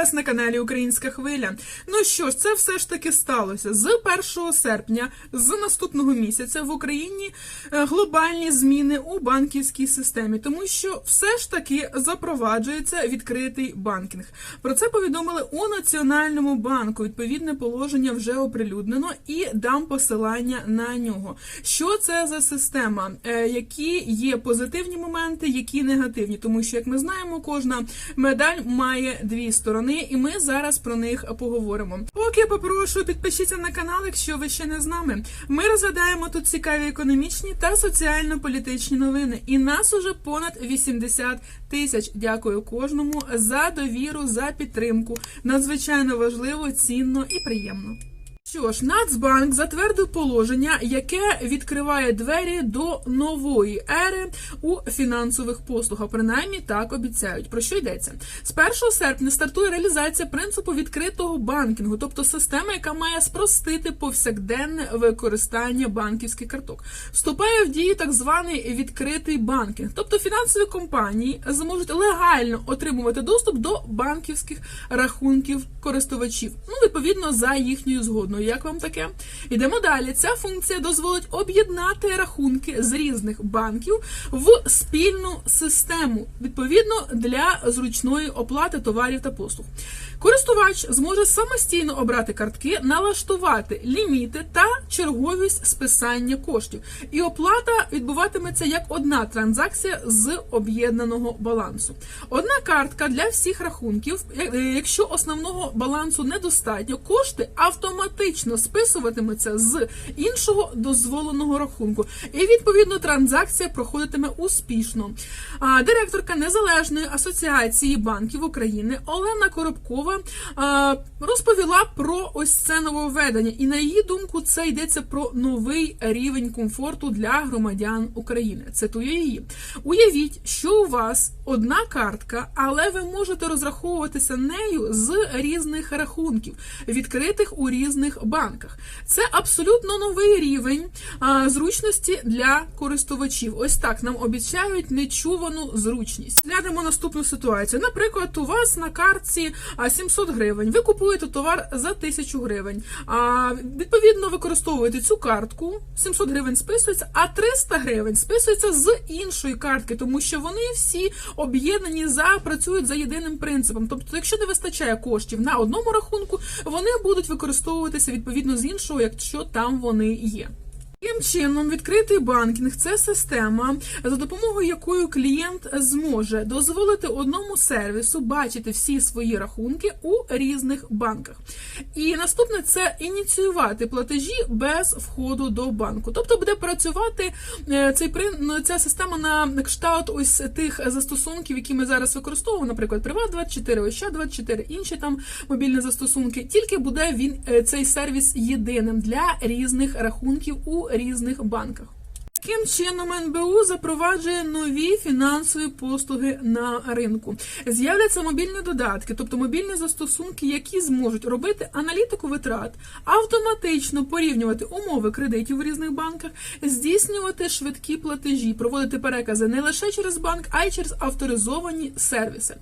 вас на каналі Українська Хвиля. Ну що ж, це все ж таки сталося з 1 серпня, з наступного місяця в Україні е, глобальні зміни у банківській системі, тому що все ж таки запроваджується відкритий банкінг. Про це повідомили у Національному банку. Відповідне положення вже оприлюднено і дам посилання на нього. Що це за система? Е, Які є позитивні моменти, які негативні, тому що як ми знаємо, кожна медаль має дві сторони, і ми зараз про них поговоримо. Поки попрошу підпишіться на канал, якщо ви ще не з нами. Ми розглядаємо тут цікаві економічні та соціально-політичні новини. І нас уже понад 80 тисяч. Дякую кожному за довіру, за підтримку. Надзвичайно важливо, цінно і приємно. Що ж, Нацбанк затвердив положення, яке відкриває двері до нової ери у фінансових послугах. Принаймні так обіцяють. Про що йдеться? З 1 серпня стартує реалізація принципу відкритого банкінгу, тобто система, яка має спростити повсякденне використання банківських карток. Вступає в дію так званий відкритий банкінг, тобто фінансові компанії зможуть легально отримувати доступ до банківських рахунків користувачів. Ну, відповідно, за їхньою згодною. Як вам таке? Йдемо далі. Ця функція дозволить об'єднати рахунки з різних банків в спільну систему, відповідно для зручної оплати товарів та послуг. Користувач зможе самостійно обрати картки, налаштувати ліміти та черговість списання коштів. І оплата відбуватиметься як одна транзакція з об'єднаного балансу. Одна картка для всіх рахунків. Е, Якщо основного балансу недостатньо, кошти автоматично списуватимуться з іншого дозволеного рахунку. І відповідно транзакція проходитиме успішно. А директорка Незалежної асоціації банків України Олена Коробкова а, розповіла про ось це нововведення, і на її думку, це йдеться про новий рівень комфорту для громадян України. Цитую її: уявіть, що у вас одна картка, але ви можете розраховуватися нею з різних рахунків, відкритих у різних банках. Це абсолютно новий рівень зручності для користувачів. Ось так нам обіцяють нечувану зручність. Глянемо наступну ситуацію. Наприклад, у вас на картці 700 гривень. Ви купуєте товар за 1000 гривень. А відповідно використовуєте цю картку. 700 гривень списується, а 300 гривень списується з іншої картки, тому що вони всі об'єднані за працюють за єдиним принципом. Тобто, якщо не вистачає коштів на одному рахунку, вони будуть використовуватися відповідно з іншого, якщо там вони є. Таким чином, відкритий банкінг це система, за допомогою якої клієнт зможе дозволити одному сервісу бачити всі свої рахунки у різних банках. І наступне це ініціювати платежі без входу до банку. Тобто буде працювати е, цей ну, ця система на кшталт ось тих застосунків, які ми зараз використовуємо, наприклад, Приват24, Ощад24, інші там мобільні застосунки. Тільки буде він е, цей сервіс єдиним для різних рахунків у різних банках. Таким чином НБУ запроваджує нові фінансові послуги на ринку. З'являться мобільні додатки, тобто мобільні застосунки, які зможуть робити аналітику витрат, автоматично порівнювати умови кредитів у різних банках, здійснювати швидкі платежі, проводити перекази не лише через банк, а й через авторизовані сервіси.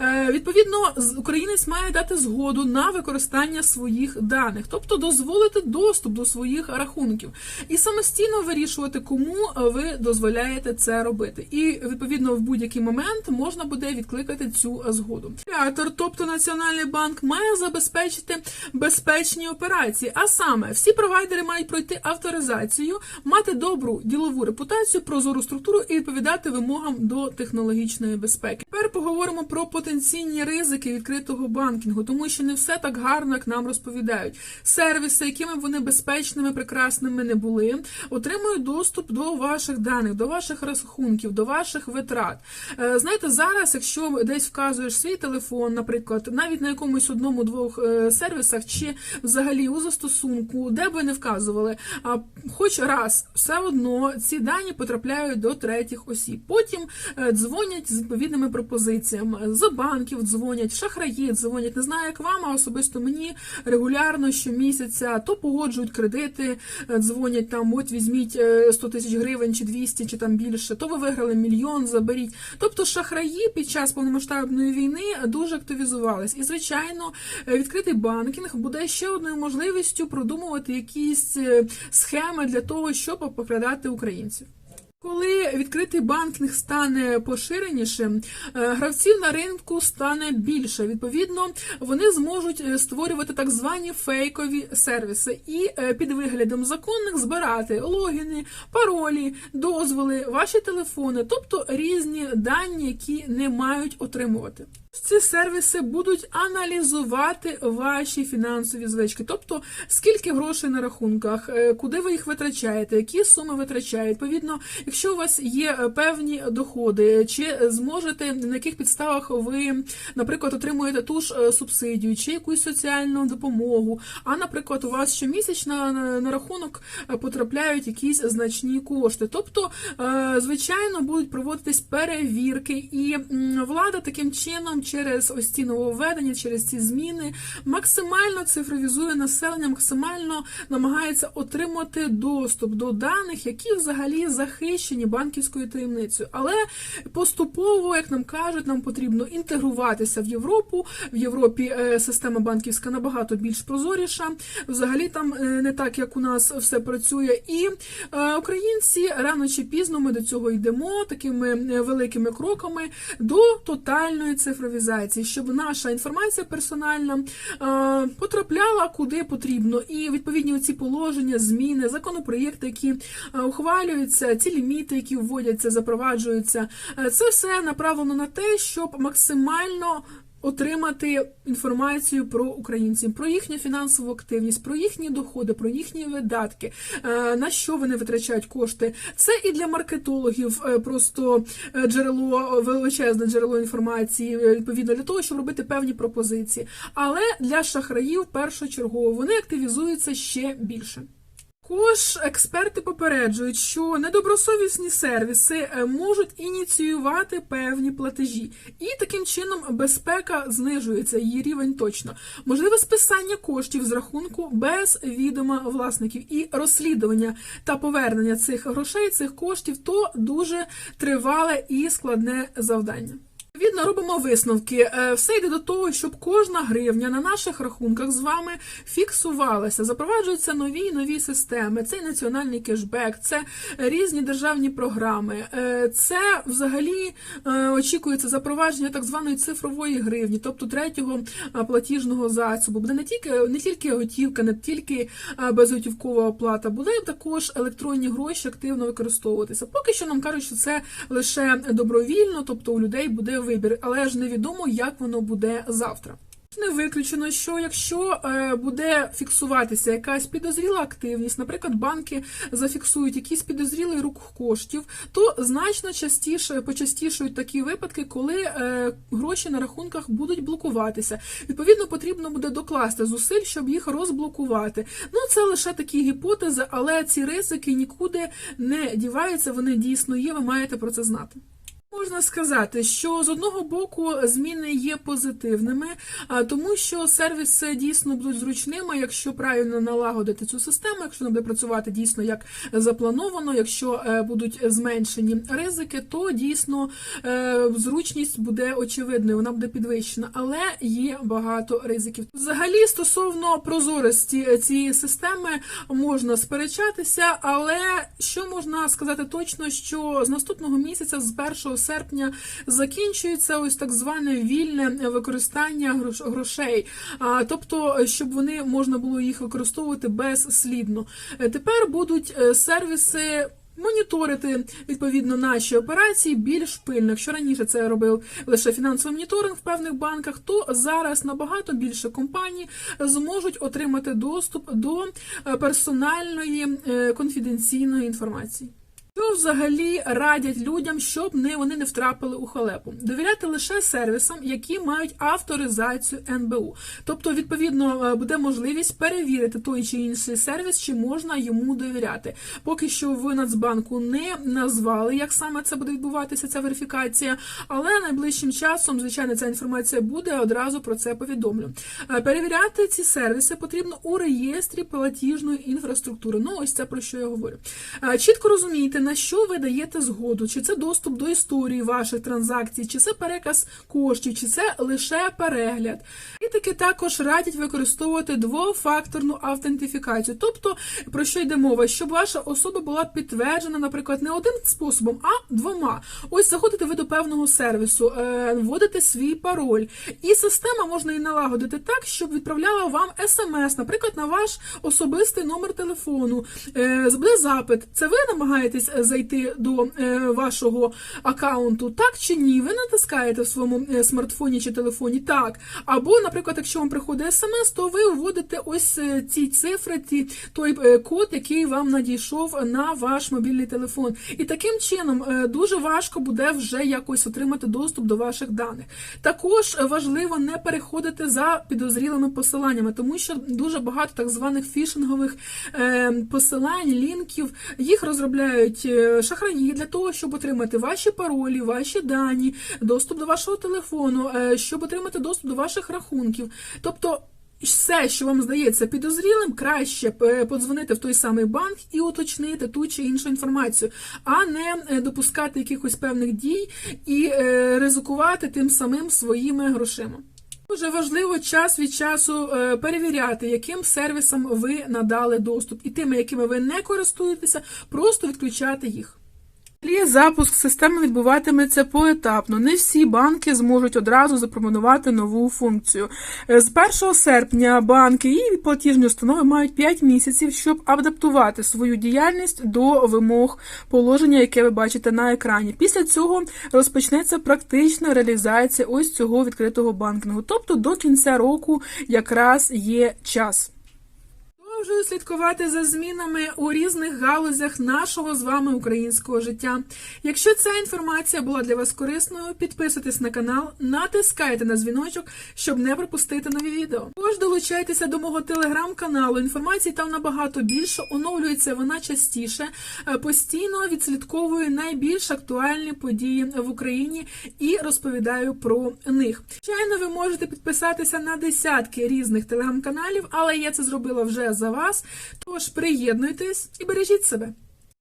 Е, відповідно, українець має дати згоду на використання своїх даних, тобто дозволити доступ до своїх рахунків і самостійно вирішувати, кому ви дозволяєте це робити. І відповідно в будь-який момент можна буде відкликати цю згоду. Регулятор, тобто Національний банк, має забезпечити безпечні операції. А саме всі провайдери мають пройти авторизацію, мати добру ділову репутацію, прозору структуру і відповідати вимогам до технологічної безпеки. Тепер поговоримо про потенційні ризики відкритого банкінгу, тому що не все так гарно, як нам розповідають. Сервіси, якими вони безпечними, прекрасними не були, отримують доступ до ваших даних, до ваших рахунків, до ваших витрат. Е, Знаєте, зараз, якщо десь вказуєш свій телефон, наприклад, навіть на якомусь одному-двох е, сервісах, чи взагалі у застосунку, де би не вказували, а хоч раз все одно ці дані потрапляють до третіх осіб. Потім е, дзвонять з відповідними пропозиціями. З банків дзвонять, шахраї дзвонять. Не знаю, як вам, а особисто мені регулярно щомісяця то погоджують кредити, дзвонять там, от візьміть е, 100 тисяч тисяч гривень, чи 200, чи там більше, то ви виграли мільйон, заберіть. Тобто шахраї під час повномасштабної війни дуже активізувались. І, звичайно, е, відкритий банкінг буде ще одною можливістю продумувати якісь е, схеми для того, щоб покрадати українців. Коли відкритий банкінг стане поширенішим, е, гравців на ринку стане більше. Відповідно, вони зможуть е, створювати так звані фейкові сервіси і е, під виглядом законних збирати логіни, паролі, дозволи, ваші телефони, тобто різні дані, які не мають отримувати. Ці сервіси будуть аналізувати ваші фінансові звички, тобто скільки грошей на рахунках, е, куди ви їх витрачаєте, які суми витрачаєте. Відповідно, якщо у вас є е, певні доходи, чи зможете на яких підставах ви, наприклад, отримуєте ту ж е, субсидію, чи якусь соціальну допомогу. А, наприклад, у вас щомісячно на, рахунок потрапляють якісь значні кошти. Тобто, звичайно, будуть проводитись перевірки, і влада таким чином через ось ці нововведення, через ці зміни максимально цифровізує населення, максимально намагається отримати доступ до даних, які взагалі захищені банківською таємницею. Але поступово, як нам кажуть, нам потрібно інтегруватися в Європу. В Європі е, система банківська набагато більш прозоріша. Взагалі там е, не так, як у нас все працює. І е, українці рано чи пізно ми до цього йдемо такими великими кроками до тотальної цифровізації, щоб наша інформація персональна е, потрапляла куди потрібно. І відповідні ці положення, зміни, законопроєкти, які е, ухвалюються, ці ліміти, які вводяться, запроваджуються, е, це все направлено на те, щоб максимально отримати інформацію про українців, про їхню фінансову активність, про їхні доходи, про їхні видатки, е, на що вони витрачають кошти. Це і для маркетологів е, просто е, джерело величезне джерело інформації, відповідно для того, щоб робити певні пропозиції. Але для шахраїв першочергово вони активізуються ще більше. Також експерти попереджують, що недобросовісні сервіси е, можуть ініціювати певні платежі, і таким чином безпека знижується, її рівень точно. Можливе списання коштів з рахунку без відома власників і розслідування та повернення цих грошей, цих коштів то дуже тривале і складне завдання. Відповідно, робимо висновки. Е, Все йде до того, щоб кожна гривня на наших рахунках з вами фіксувалася. Запроваджуються нові і нові системи. Це і національний кешбек, це різні державні програми. Е, Це взагалі е, очікується запровадження так званої цифрової гривні, тобто третього платіжного засобу. Буде не тільки не тільки готівка, не тільки безготівкова оплата, буде також електронні гроші активно використовуватися. Поки що нам кажуть, що це лише добровільно, тобто у людей буде вибір, але ж невідомо, як воно буде завтра. Не виключено, що якщо е, буде фіксуватися якась підозріла активність, наприклад, банки зафіксують якийсь підозрілий рух коштів, то значно частіше почастішують такі випадки, коли е, гроші на рахунках будуть блокуватися. Відповідно, потрібно буде докласти зусиль, щоб їх розблокувати. Ну це лише такі гіпотези, але ці ризики нікуди не діваються. Вони дійсно є. Ви маєте про це знати. Можна сказати, що з одного боку зміни є позитивними, тому що сервіси дійсно будуть зручними, якщо правильно налагодити цю систему, якщо вона буде працювати дійсно як заплановано, якщо е, будуть зменшені ризики, то дійсно е, зручність буде очевидною, вона буде підвищена, але є багато ризиків. Взагалі, стосовно прозорості цієї системи можна сперечатися, але що можна сказати точно, що з наступного місяця, з 1 серпня, закінчується ось так зване вільне використання грош- грошей, тобто, щоб вони можна було їх використовувати безслідно. Е, Тепер будуть е, сервіси. Моніторити відповідно наші операції більш пильно. Якщо раніше це робив лише фінансовий моніторинг в певних банках, то зараз набагато більше компаній зможуть отримати доступ до е, персональної конфіденційної інформації. Що взагалі радять людям, щоб вони не втрапили у халепу? Довіряти лише сервісам, які мають авторизацію НБУ. Тобто, відповідно, е, буде можливість перевірити той чи інший сервіс, чи можна йому довіряти. Поки що в Нацбанку не назвали, як саме це буде відбуватися, ця верифікація, але найближчим часом, звичайно, ця інформація буде. Одразу про це повідомлю. Е, Перевіряти ці сервіси потрібно у реєстрі платіжної інфраструктури. Ну, ось це про що я говорю. Е, Чітко розумійте, на що ви даєте згоду, чи це доступ до історії ваших транзакцій, чи це переказ коштів, чи це лише перегляд. І таки також радять використовувати двофакторну автентифікацію. Тобто, про що йде мова? Щоб ваша особа була підтверджена, наприклад, не одним способом, а двома. Ось заходите ви до певного сервісу, е, вводите свій пароль, і система можна і налагодити так, щоб відправляла вам смс, наприклад, на ваш особистий номер телефону. Е, Буде запит. Це ви намагаєтесь зайти до е, вашого аккаунту, так чи ні? Ви натискаєте в своєму е, смартфоні чи телефоні так. Або, наприклад, якщо вам приходить смс, то ви вводите ось е, ці цифри, ці, той код, який вам надійшов на ваш мобільний телефон. І таким чином дуже важко буде вже якось отримати доступ до ваших даних. Також важливо не переходити за підозрілими посиланнями, тому що дуже багато так званих фішингових посилань, лінків, їх розробляють шахраї для того, щоб отримати ваші паролі, ваші дані, доступ до вашого телефону, е, щоб отримати доступ до ваших рахунків. Тобто. Все, що вам здається підозрілим, краще е, подзвонити в той самий банк і уточнити ту чи іншу інформацію, а не е, допускати якихось певних дій і е, ризикувати тим самим своїми грошима. Дуже важливо час від часу е, перевіряти, яким сервісам ви надали доступ, і тими, якими ви не користуєтеся, просто відключати їх. Запуск системи відбуватиметься поетапно. Не всі банки зможуть одразу запропонувати нову функцію. Е, З 1 серпня банки і платіжні установи мають 5 місяців, щоб адаптувати свою діяльність до вимог положення, яке ви бачите на екрані. Після цього розпочнеться практична реалізація ось цього відкритого банкінгу. Тобто до кінця року якраз є час. Продовжую слідкувати за змінами у різних галузях нашого з вами українського життя. Якщо ця інформація була для вас корисною, підписуйтесь на канал, натискайте на дзвіночок, щоб не пропустити нові відео. Також долучайтеся до мого телеграм-каналу. Інформації там набагато більше, оновлюється вона частіше. Е, Постійно відслідковую найбільш актуальні події в Україні і розповідаю про них. Звичайно, ви можете підписатися на десятки різних телеграм-каналів, але я це зробила вже за вас. Тож приєднуйтесь і бережіть себе.